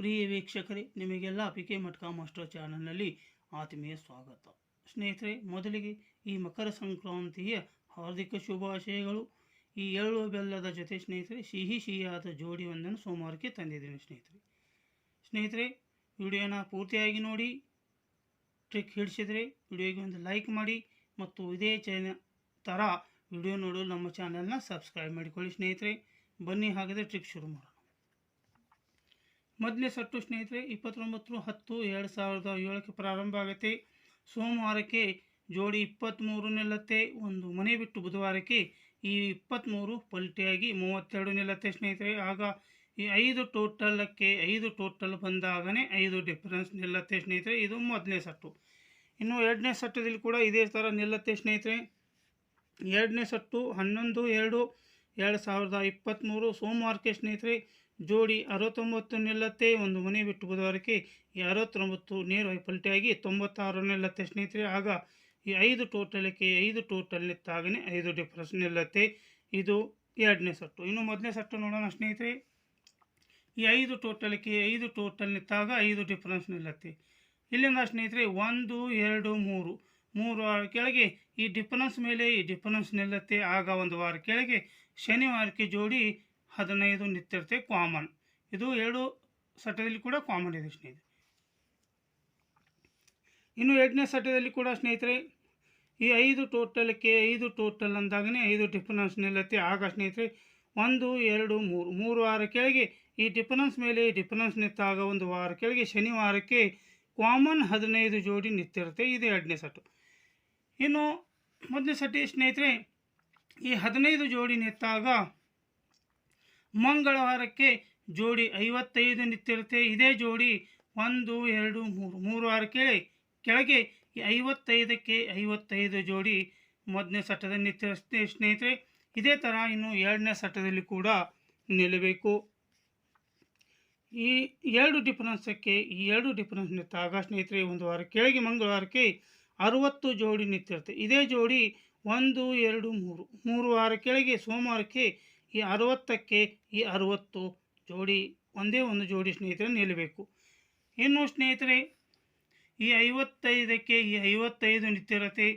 ಪ್ರಿಯ ವೀಕ್ಷಕರೇ, ನಿಮಗೆಲ್ಲ PK ಮಟ್ಕ master ಚಾನಲ್ನಲ್ಲಿ ಆತ್ಮೀಯ ಸ್ವಾಗತ. ಸ್ನೇಹಿತರೆ, ಮೊದಲಿಗೆ ಈ ಮಕರ ಸಂಕ್ರಾಂತಿಯ ಹಾರ್ದಿಕ ಶುಭಾಶಯಗಳು. ಈ ಎಳ್ಳು ಬೆಲ್ಲದ ಜೊತೆ ಸ್ನೇಹಿತರೆ, ಸಿಹಿ ಸಿಹಿಯಾದ ಜೋಡಿಯೊಂದನ್ನು ಸೋಮವಾರಕ್ಕೆ ತಂದಿದ್ದೀನಿ ಸ್ನೇಹಿತರೆ. ಸ್ನೇಹಿತರೆ, ವಿಡಿಯೋನ ಪೂರ್ತಿಯಾಗಿ ನೋಡಿ, ಟ್ರಿಕ್ ಹಿಡಿಸಿದರೆ ವಿಡಿಯೋಗೆ ಒಂದು ಲೈಕ್ ಮಾಡಿ ಮತ್ತು ಇದೇ ಚೈನ ಥರ ವಿಡಿಯೋ ನೋಡಲು ನಮ್ಮ ಚಾನಲ್ನ ಸಬ್ಸ್ಕ್ರೈಬ್ ಮಾಡಿಕೊಳ್ಳಿ ಸ್ನೇಹಿತರೆ. ಬನ್ನಿ ಹಾಗಾದರೆ ಟ್ರಿಕ್ ಶುರು ಮಾಡೋಣ. ಮೊದಲನೇ ಸಟ್ಟು ಸ್ನೇಹಿತರೆ, ಇಪ್ಪತ್ತೊಂಬತ್ತು ಹತ್ತು ಎರಡು ಸಾವಿರದ ಏಳಕ್ಕೆ ಪ್ರಾರಂಭ ಆಗುತ್ತೆ. ಸೋಮವಾರಕ್ಕೆ ಜೋಡಿ ಇಪ್ಪತ್ತ್ಮೂರು ನಿಲ್ಲತ್ತೆ. ಒಂದು ಮನೆ ಬಿಟ್ಟು ಬುಧವಾರಕ್ಕೆ ಈ ಇಪ್ಪತ್ತ್ಮೂರು ಪಲ್ಟಿಯಾಗಿ ಮೂವತ್ತೆರಡು ನಿಲ್ಲತ್ತೆ ಸ್ನೇಹಿತರೆ. ಆಗ ಈ ಐದು ಟೋಟಲಕ್ಕೆ ಐದು ಟೋಟಲ್ ಬಂದಾಗನೇ ಐದು ಡಿಫರೆನ್ಸ್ ನಿಲ್ಲತ್ತೆ ಸ್ನೇಹಿತರೆ. ಇದು ಮೊದಲನೇ ಸಟ್ಟು ಇನ್ನು ಎರಡನೇ ಸಟ್ಟದಲ್ಲಿ ಕೂಡ ಇದೇ ಥರ ನಿಲ್ಲತ್ತೆ ಸ್ನೇಹಿತರೆ. ಎರಡನೇ ಸಟ್ಟು ಹನ್ನೊಂದು, ಎರಡು ಎರಡು ಸಾವಿರದ ಇಪ್ಪತ್ತ್ಮೂರು ಸೋಮವಾರಕ್ಕೆ ಸ್ನೇಹಿತರೆ, ಜೋಡಿ ಅರವತ್ತೊಂಬತ್ತು ನಿಲ್ಲತ್ತೆ ಒಂದು ಮನೆ ಬಿಟ್ಟು ಬುಧವಾರಕ್ಕೆ ಈ ಅರವತ್ತೊಂಬತ್ತು ನೇರ ಪಲ್ಟಿಯಾಗಿ ತೊಂಬತ್ತಾರು ನಿಲ್ಲತ್ತೆ ಸ್ನೇಹಿತರೆ. ಆಗ ಈ ಐದು ಟೋಟಲಕ್ಕೆ ಐದು ಟೋಟಲ್ ನಿತ್ತಾಗನೇ ಐದು ಡಿಫ್ರೆನ್ಸ್ ನಿಲ್ಲತ್ತೆ ಇದು ಎರಡನೇ ಸಟ್ಟು. ಇನ್ನು ಮೊದಲನೇ ಸಟ್ಟು ನೋಡೋಣ ಸ್ನೇಹಿತರೆ. ಈ ಐದು ಟೋಟಲಕ್ಕೆ ಐದು ಟೋಟಲ್ ನಿಂತಾಗ ಐದು ಡಿಫ್ರೆನ್ಸ್ ನಿಲ್ಲತ್ತೆ ಇಲ್ಲಿಂದ ಸ್ನೇಹಿತರೆ, ಒಂದು, ಎರಡು, ಮೂರು. ಮೂರು ವಾರ ಕೆಳಗೆ ಈ ಡಿಫರೆನ್ಸ್ ಮೇಲೆ ಈ ಡಿಫರೆನ್ಸ್ ನಿಲ್ಲತ್ತೆ. ಆಗ ಒಂದು ವಾರ ಕೆಳಗೆ ಶನಿವಾರಕ್ಕೆ ಜೋಡಿ ಹದಿನೈದು ನಿಂತಿರುತ್ತೆ ಕಾಮನ್. ಇದು ಎರಡು ಸಟದಲ್ಲಿ ಕೂಡ ಕಾಮನ್ ಇದೆ ಸ್ನೇಹಿತರೆ. ಇನ್ನು ಎರಡನೇ ಸಟದಲ್ಲಿ ಕೂಡ ಸ್ನೇಹಿತರೆ, ಈ ಐದು ಟೋಟಲ್ಕ್ಕೆ ಐದು ಟೋಟಲ್ ಅಂದಾಗನೇ ಐದು ಡಿಫರೆನ್ಸ್ ನಿಲ್ಲತ್ತೆ. ಆಗ ಸ್ನೇಹಿತರೆ, ಒಂದು, ಎರಡು, ಮೂರು. ಮೂರು ವಾರ ಕೆಳಗೆ ಈ ಡಿಫರೆನ್ಸ್ ಮೇಲೆ ಈ ಡಿಫರೆನ್ಸ್ ನಿಂತಾಗ ಒಂದು ವಾರ ಕೆಳಗೆ ಶನಿವಾರಕ್ಕೆ ಕಾಮನ್ ಹದಿನೈದು ಜೋಡಿ ನಿಂತಿರುತ್ತೆ ಇದು ಎರಡನೇ ಸಟ್ಟು ಇನ್ನು ಮೊದಲನೇ ಸತಿ ಸ್ನೇಹಿತರೆ, ಈ ಹದಿನೈದು ಜೋಡಿ ನೆತ್ತಾಗ ಮಂಗಳವಾರಕ್ಕೆ ಜೋಡಿ ಐವತ್ತೈದು ನಿತ್ತಿರುತ್ತೆ ಇದೇ ಜೋಡಿ ಒಂದು, ಎರಡು, ಮೂರು ಮೂರು ವಾರ ಕೇಳಿ, ಕೆಳಗೆ ಈ ಐವತ್ತೈದಕ್ಕೆ ಐವತ್ತೈದು ಜೋಡಿ ಮೊದಲನೇ ಸಟ್ಟದಲ್ಲಿ ನಿಂತಿರುತ್ತೆ ಸ್ನೇಹಿತರೆ. ಇದೇ ಥರ ಇನ್ನು ಎರಡನೇ ಸಟ್ಟದಲ್ಲಿ ಕೂಡ ನಿಲ್ಲಬೇಕು. ಈ ಎರಡು ಡಿಫರೆನ್ಸಕ್ಕೆ ಈ ಎರಡು ಡಿಫರೆನ್ಸ್ ನಿಂತಾಗ ಸ್ನೇಹಿತರೆ, ಒಂದು ವಾರ ಕೆಳಗೆ ಮಂಗಳವಾರಕ್ಕೆ ಅರುವತ್ತು ಜೋಡಿ ನಿಂತಿರುತ್ತೆ ಇದೇ ಜೋಡಿ ಒಂದು, ಎರಡು, ಮೂರು. ಮೂರು ವಾರ ಕೆಳಗೆ ಸೋಮವಾರಕ್ಕೆ ಈ ಅರುವತ್ತಕ್ಕೆ ಈ ಅರುವತ್ತು ಜೋಡಿ, ಒಂದೇ ಒಂದು ಜೋಡಿ ಸ್ನೇಹಿತರೆ ನಿಲ್ಲಬೇಕು. ಇನ್ನು ಸ್ನೇಹಿತರೆ, ಈ ಐವತ್ತೈದಕ್ಕೆ ಈ ಐವತ್ತೈದು ನಿಂತಿರುತ್ತೆ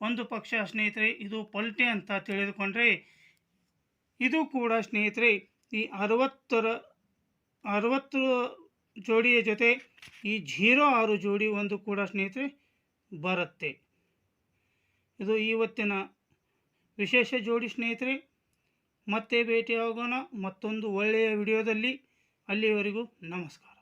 ಒಂದು ಪಕ್ಷ ಸ್ನೇಹಿತರೆ, ಇದು ಪಲ್ಟೆ ಅಂತ ತಿಳಿದುಕೊಂಡ್ರೆ, ಇದು ಕೂಡ ಸ್ನೇಹಿತರೆ, ಈ ಅರವತ್ತರ, ಅರವತ್ತು ಜೋಡಿಯ ಜೊತೆ ಈ ಜೀರೋ ಆರು ಜೋಡಿ ಒಂದು ಕೂಡ ಸ್ನೇಹಿತರೆ ಬರುತ್ತೆ. ಇದು ಇವತ್ತಿನ ವಿಶೇಷ ಜೋಡಿ ಸ್ನೇಹಿತರೆ ಮತ್ತೆ ಭೇಟಿಯಾಗೋಣ ಮತ್ತೊಂದು ಒಳ್ಳೆಯ ವಿಡಿಯೋದಲ್ಲಿ. ಅಲ್ಲಿಯವರೆಗೂ ನಮಸ್ಕಾರ.